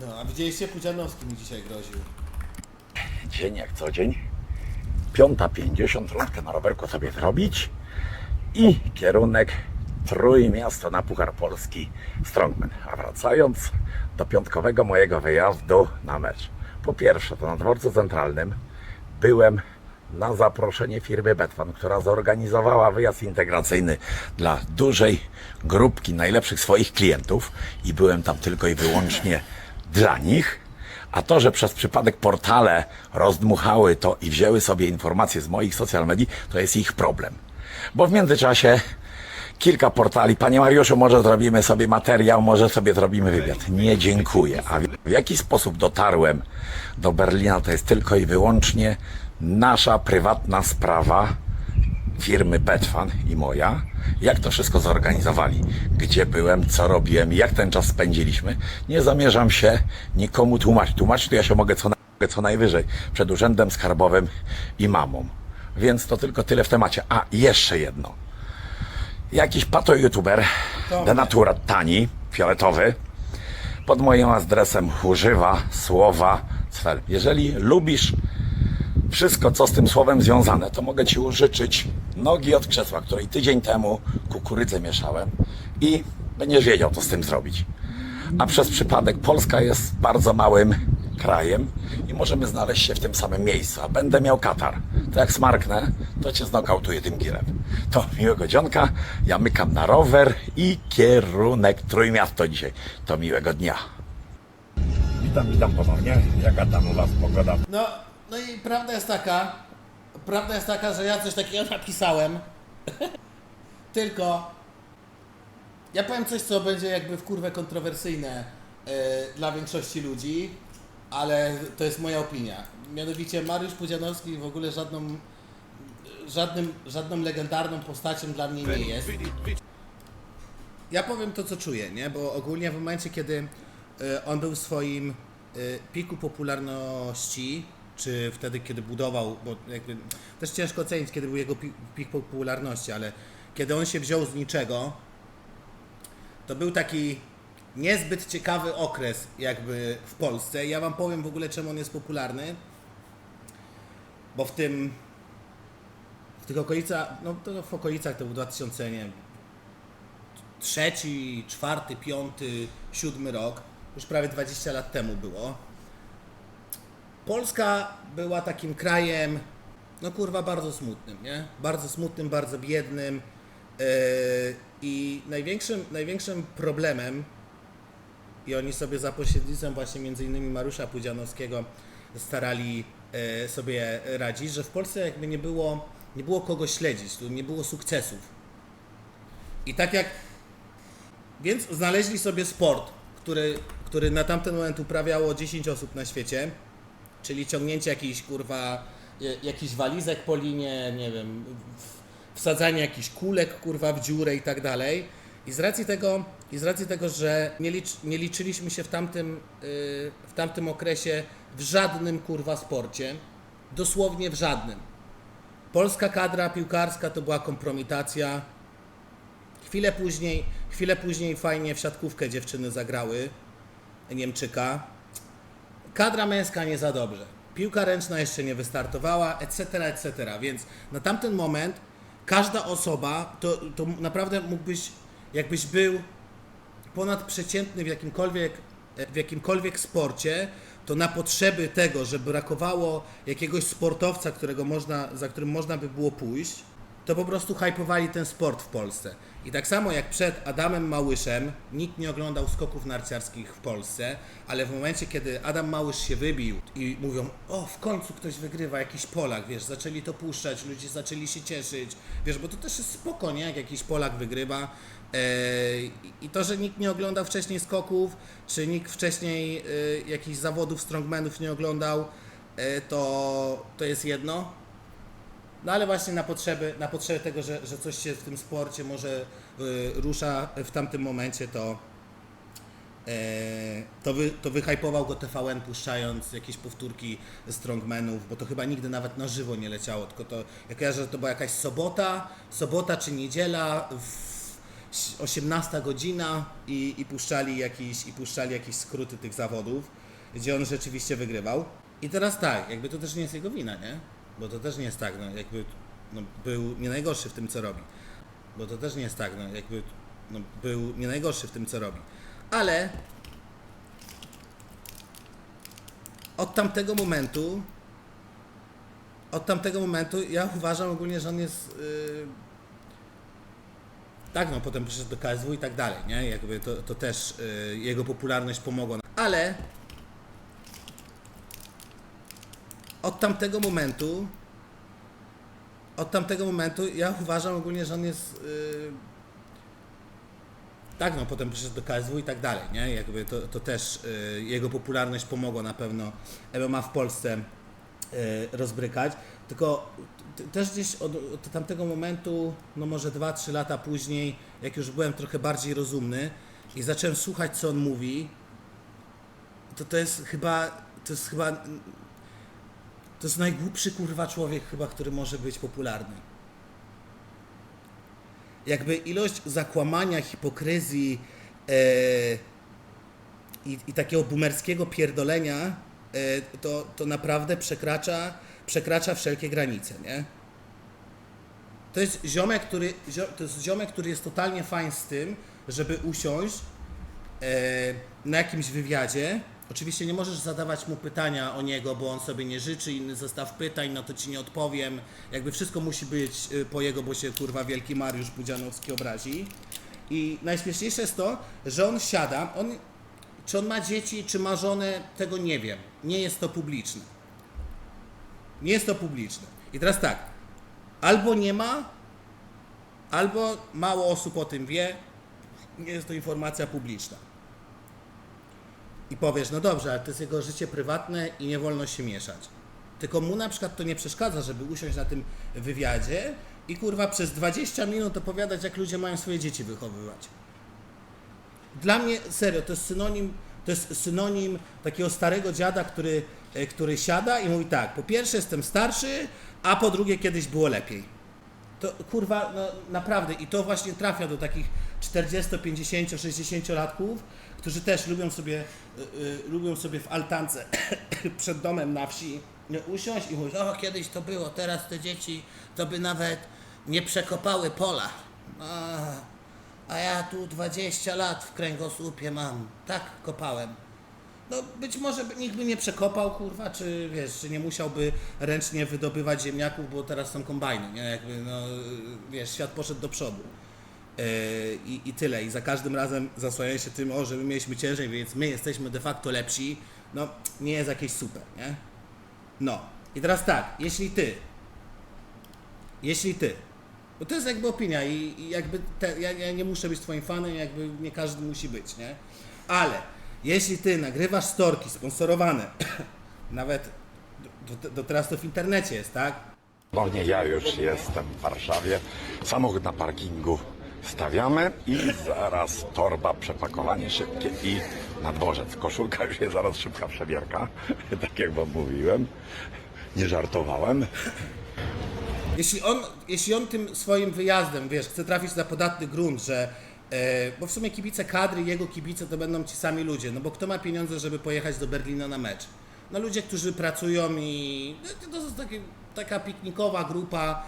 No, a widzieliście, Pudzianowski mi dzisiaj groził. Dzień jak co dzień. Piąta pięćdziesiąt, rundkę na rowerku sobie zrobić i kierunek Trójmiasto na Puchar Polski Strongman. A wracając do piątkowego mojego wyjazdu na mecz. Po pierwsze, to na dworcu centralnym byłem na zaproszenie firmy Betfan, która zorganizowała wyjazd integracyjny dla dużej grupki najlepszych swoich klientów i byłem tam tylko i wyłącznie dla nich. A to, że przez przypadek portale rozdmuchały to i wzięły sobie informacje z moich social medii, to jest ich problem. Bo w międzyczasie kilka portali, panie Mariuszu, może zrobimy sobie materiał, może sobie zrobimy wywiad. Nie, dziękuję. A w w jaki sposób dotarłem do Berlina, to jest tylko i wyłącznie nasza prywatna sprawa firmy Betfan i moja, jak to wszystko zorganizowali, gdzie byłem, co robiłem, jak ten czas spędziliśmy. Nie zamierzam się nikomu tłumaczyć. Tłumaczyć to ja się mogę co, na, co najwyżej przed urzędem skarbowym i mamą. Więc to tylko tyle w temacie. A, jeszcze jedno. Jakiś pato youtuber, To denaturat tani, fioletowy, pod moim adresem używa słowa cel. Jeżeli lubisz wszystko, co z tym słowem związane, to mogę Ci użyczyć nogi od krzesła, której tydzień temu kukurydzę mieszałem i będziesz wiedział, co z tym zrobić. A przez przypadek Polska jest bardzo małym krajem i możemy znaleźć się w tym samym miejscu, a będę miał katar. To jak smarknę, to Cię znokautuję tym girem. To miłego dzionka, ja mykam na rower i kierunek Trójmiasto dzisiaj. To miłego dnia. Witam, witam ponownie. Jaka tam u Was pogoda? No, no i prawda jest taka, prawda jest taka, że ja coś takiego napisałem, tylko ja powiem coś, co będzie jakby w kurwę kontrowersyjne e, dla większości ludzi, ale to jest moja opinia. Mianowicie Mariusz Pudzianowski w ogóle żadną, żadnym, żadną legendarną postacią dla mnie nie jest. Ja powiem to, co czuję, nie? Bo ogólnie w momencie, kiedy y, on był w swoim y, piku popularności, czy wtedy, kiedy budował, bo jakby też ciężko ocenić, kiedy był jego pi- pik popularności, ale kiedy on się wziął z niczego, to był taki niezbyt ciekawy okres jakby w Polsce. Ja wam powiem w ogóle, czemu on jest popularny, bo w tym w tych okolicach, no to w okolicach to był 2000, nie trzeci, czwarty, piąty, siódmy rok, już prawie 20 lat temu było. Polska była takim krajem, no kurwa, bardzo smutnym, nie? Bardzo smutnym, bardzo biednym. Yy, I największym, największym problemem, i oni sobie za pośrednictwem właśnie między innymi Mariusza Pudzianowskiego starali e, sobie radzić, że w Polsce jakby nie było, nie było kogo śledzić, tu nie było sukcesów. I tak jak więc znaleźli sobie sport, który, który na tamten moment uprawiało 10 osób na świecie, czyli ciągnięcie jakichś kurwa, jakichś walizek po linie, nie wiem, wsadzanie jakichś kulek kurwa w dziurę i tak dalej. I z racji tego, i z racji tego że nie, licz, nie liczyliśmy się w tamtym, yy, w tamtym okresie w żadnym kurwa sporcie, dosłownie w żadnym. Polska kadra piłkarska to była kompromitacja, Chwilę później, chwilę później fajnie w siatkówkę dziewczyny zagrały Niemczyka. Kadra męska nie za dobrze. Piłka ręczna jeszcze nie wystartowała, etc., etc. Więc na tamten moment każda osoba, to, to naprawdę mógłbyś, jakbyś był ponadprzeciętny w jakimkolwiek, w jakimkolwiek sporcie, to na potrzeby tego, że brakowało jakiegoś sportowca, którego można, za którym można by było pójść, to po prostu hypowali ten sport w Polsce. I tak samo jak przed Adamem Małyszem, nikt nie oglądał skoków narciarskich w Polsce, ale w momencie, kiedy Adam Małysz się wybił i mówią, o w końcu ktoś wygrywa, jakiś Polak, wiesz, zaczęli to puszczać, ludzie zaczęli się cieszyć, wiesz, bo to też jest spoko, nie, jak jakiś Polak wygrywa. Eee, I to, że nikt nie oglądał wcześniej skoków, czy nikt wcześniej e, jakichś zawodów strongmanów nie oglądał, e, to, to jest jedno. No ale właśnie na potrzeby, na potrzeby tego, że, że coś się w tym sporcie może y, rusza w tamtym momencie, to, e, to, wy, to wyhypował go TVN puszczając jakieś powtórki strongmanów, bo to chyba nigdy nawet na żywo nie leciało, tylko to, ja kojarzę, to była jakaś sobota, sobota czy niedziela w, 18 godzina i, i, puszczali jakieś, i puszczali jakieś skróty tych zawodów, gdzie on rzeczywiście wygrywał. I teraz tak, jakby to też nie jest jego wina, nie? Bo to też nie jest tak, no jakby no, był nie najgorszy w tym, co robi. Bo to też nie jest tak, no jakby no, był nie najgorszy w tym, co robi. Ale od tamtego momentu od tamtego momentu ja uważam ogólnie, że on jest yy, tak, no potem przyszedł do KSW i tak dalej, nie? Jakby to, to też yy, jego popularność pomogła. Ale od tamtego momentu od tamtego momentu ja uważam ogólnie, że on jest yy, tak, no potem przyszedł do KSW i tak dalej, nie? Jakby to, to też y, jego popularność pomogła na pewno MMA w Polsce y, rozbrykać. Tylko też gdzieś od, od tamtego momentu, no może 2-3 lata później, jak już byłem trochę bardziej rozumny i zacząłem słuchać, co on mówi, to to jest chyba, to jest chyba, to jest najgłupszy kurwa człowiek chyba, który może być popularny jakby ilość zakłamania, hipokryzji e, i, i takiego boomerskiego pierdolenia, e, to, to naprawdę przekracza, przekracza wszelkie granice, nie? To jest ziomek, który, to jest ziomek, który jest totalnie fajny z tym, żeby usiąść e, na jakimś wywiadzie. Oczywiście nie możesz zadawać mu pytania o niego, bo on sobie nie życzy, inny zestaw pytań, no to ci nie odpowiem. Jakby wszystko musi być y, po jego, bo się kurwa wielki Mariusz Budzianowski obrazi. I najśmieszniejsze jest to, że on siada, on, czy on ma dzieci, czy ma żonę, tego nie wiem. Nie jest to publiczne. Nie jest to publiczne. I teraz tak, albo nie ma, albo mało osób o tym wie, nie jest to informacja publiczna i powiesz, no dobrze, ale to jest jego życie prywatne i nie wolno się mieszać. Tylko mu na przykład to nie przeszkadza, żeby usiąść na tym wywiadzie i kurwa przez 20 minut opowiadać, jak ludzie mają swoje dzieci wychowywać. Dla mnie, serio, to jest synonim, to jest synonim takiego starego dziada, który, e, który siada i mówi tak, po pierwsze jestem starszy, a po drugie kiedyś było lepiej. To kurwa, no naprawdę, i to właśnie trafia do takich 40, 50, 60 latków, którzy też lubią sobie, y, y, lubią sobie w altance przed domem na wsi y, usiąść i mówić, o kiedyś to było, teraz te dzieci to by nawet nie przekopały pola. A, a ja tu 20 lat w kręgosłupie mam, tak kopałem. No być może nikt by nie przekopał, kurwa, czy wiesz, czy nie musiałby ręcznie wydobywać ziemniaków, bo teraz są kombajny, nie? Jakby, no, wiesz, świat poszedł do przodu. Yy, i, I tyle. I za każdym razem zasłania się tym, o, że my mieliśmy ciężej, więc my jesteśmy de facto lepsi. No, nie jest jakieś super, nie? No. I teraz tak, jeśli ty, jeśli ty, bo to jest jakby opinia i, i jakby te, ja, ja nie muszę być twoim fanem, jakby nie każdy musi być, nie? Ale jeśli ty nagrywasz storki sponsorowane, nawet do, do, teraz to w internecie jest, tak? Ponownie ja już jestem w Warszawie. Samochód na parkingu stawiamy i zaraz torba, przepakowanie szybkie i na dworzec. Koszulka już jest zaraz szybka przebierka, tak jak wam mówiłem. Nie żartowałem. Jeśli on, jeśli on tym swoim wyjazdem, wiesz, chce trafić na podatny grunt, że bo w sumie kibice kadry, jego kibice to będą ci sami ludzie, no bo kto ma pieniądze, żeby pojechać do Berlina na mecz? No ludzie, którzy pracują i no, to jest takie, taka piknikowa grupa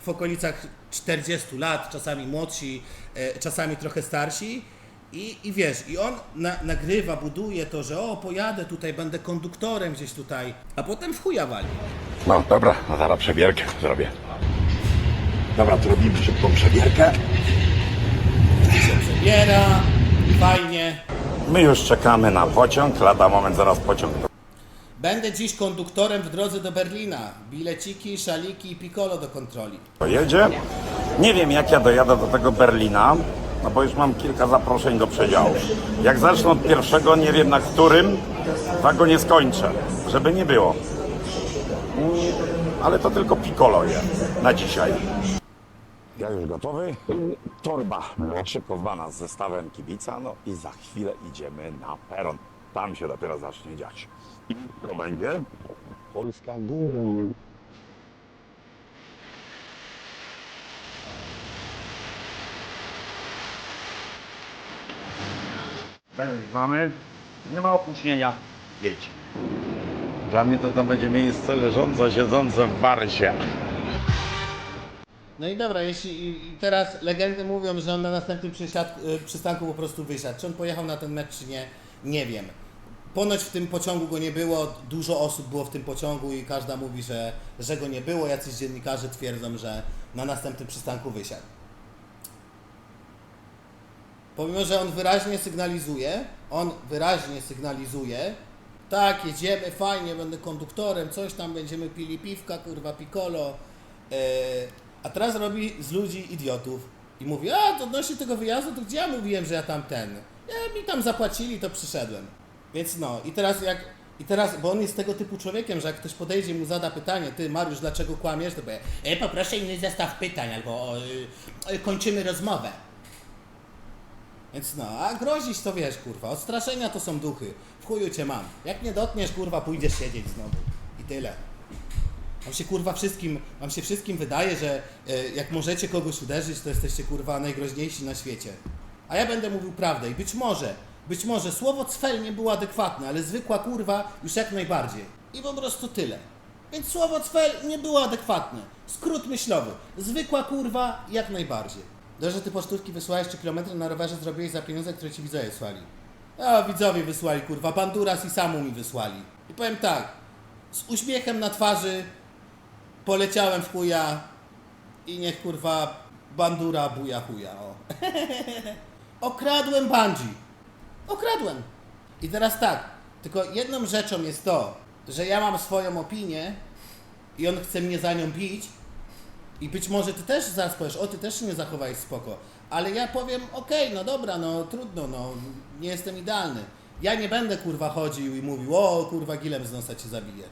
w okolicach 40 lat, czasami młodsi, e, czasami trochę starsi. I, I wiesz, i on na, nagrywa, buduje to, że o, pojadę tutaj, będę konduktorem gdzieś tutaj, a potem w chuja wali. No dobra, no zaraz przebierkę zrobię. Dobra, to robimy szybką przebierkę. Przebiera, fajnie. My już czekamy na pociąg, lada moment, zaraz pociąg Będę dziś konduktorem w drodze do Berlina. Bileciki, szaliki i piccolo do kontroli. pojedzie. Nie wiem jak ja dojadę do tego Berlina, no bo już mam kilka zaproszeń do przedziału. Jak zacznę od pierwszego, nie wiem na którym, tak go nie skończę, żeby nie było. Mm, Ale to tylko piccolo jest na dzisiaj. Ja już gotowy. Torba szykowana z zestawem kibica, no i za chwilę idziemy na peron. Tam się dopiero zacznie dziać. I to będzie Polska Góra. Mamy. Nie ma opóźnienia. Jedź. Dla mnie to tam będzie miejsce leżące, siedzące w barsie. No i dobra, jeśli teraz legendy mówią, że on na następnym y, przystanku po prostu wysiadł. Czy on pojechał na ten mecz, czy nie, nie wiem. Ponoć w tym pociągu go nie było, dużo osób było w tym pociągu i każda mówi, że, że go nie było. Jacyś dziennikarze twierdzą, że na następnym przystanku wysiadł. Pomimo, że on wyraźnie sygnalizuje, on wyraźnie sygnalizuje, tak, jedziemy, fajnie, będę konduktorem, coś tam, będziemy pili piwka, kurwa, piccolo, e, a teraz robi z ludzi idiotów i mówi, a, to odnośnie tego wyjazdu, to gdzie ja mówiłem, że ja tam ten, ja, mi tam zapłacili, to przyszedłem. Więc no, i teraz jak, i teraz, bo on jest tego typu człowiekiem, że jak ktoś podejdzie i mu zada pytanie, ty Mariusz, dlaczego kłamiesz, to powie, e, poproszę inny zestaw pytań, albo y, y, kończymy rozmowę. Więc no, a grozić to wiesz, kurwa, odstraszenia to są duchy. W chuju cię mam. Jak nie dotkniesz, kurwa, pójdziesz siedzieć znowu. I tyle. Wam się kurwa wszystkim, wam się wszystkim wydaje, że e, jak możecie kogoś uderzyć, to jesteście kurwa najgroźniejsi na świecie. A ja będę mówił prawdę i być może, być może słowo cfel nie było adekwatne, ale zwykła kurwa już jak najbardziej. I po prostu tyle. Więc słowo cfel nie było adekwatne. Skrót myślowy. Zwykła kurwa jak najbardziej. Dobrze, ty pocztówki wysłałeś, czy kilometry na rowerze zrobiłeś za pieniądze, które ci widzowie wysłali. A widzowie wysłali, kurwa, Banduras i Samu mi wysłali. I powiem tak, z uśmiechem na twarzy poleciałem w chuja i niech kurwa bandura buja chuja, o. Okradłem bungee. Okradłem. I teraz tak, tylko jedną rzeczą jest to, że ja mam swoją opinię i on chce mnie za nią bić i być może ty też zaraz powiesz, o ty też nie zachowałeś spoko, ale ja powiem, okej, no dobra, no trudno, no nie jestem idealny. Ja nie będę kurwa chodził i mówił, o kurwa gilem z nosa cię zabiję.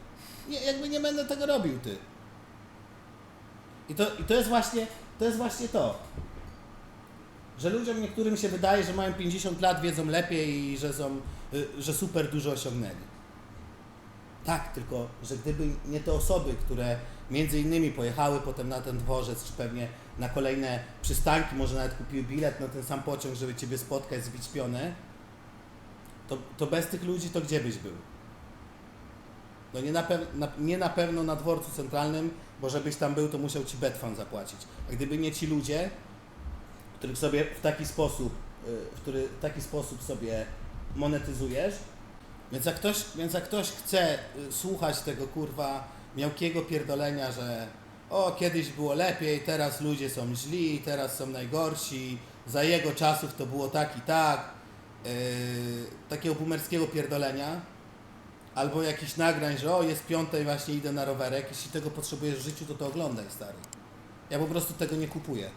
Nie, jakby nie będę tego robił ty. I to, I to jest właśnie, to jest właśnie to. Że ludziom niektórym się wydaje, że mają 50 lat, wiedzą lepiej i że są, y, że super dużo osiągnęli. Tak, tylko że gdyby nie te osoby, które między innymi pojechały potem na ten dworzec, czy pewnie na kolejne przystanki, może nawet kupiły bilet na ten sam pociąg, żeby Ciebie spotkać, zbić pionę, to, to bez tych ludzi to gdzie byś był? No nie na, nie na pewno na dworcu centralnym, bo żebyś tam był, to musiał Ci Betfan zapłacić. A gdyby nie ci ludzie, których sobie w taki sposób, y, w który w taki sposób sobie monetyzujesz, więc jak ktoś, więc jak ktoś chce y, słuchać tego kurwa miałkiego pierdolenia, że o kiedyś było lepiej, teraz ludzie są źli, teraz są najgorsi, za jego czasów to było tak i tak, yy, takiego boomerskiego pierdolenia, albo jakichś nagrań, że o jest piąta i właśnie idę na rowerek, jeśli tego potrzebujesz w życiu, to to oglądaj stary. Ja po prostu tego nie kupuję.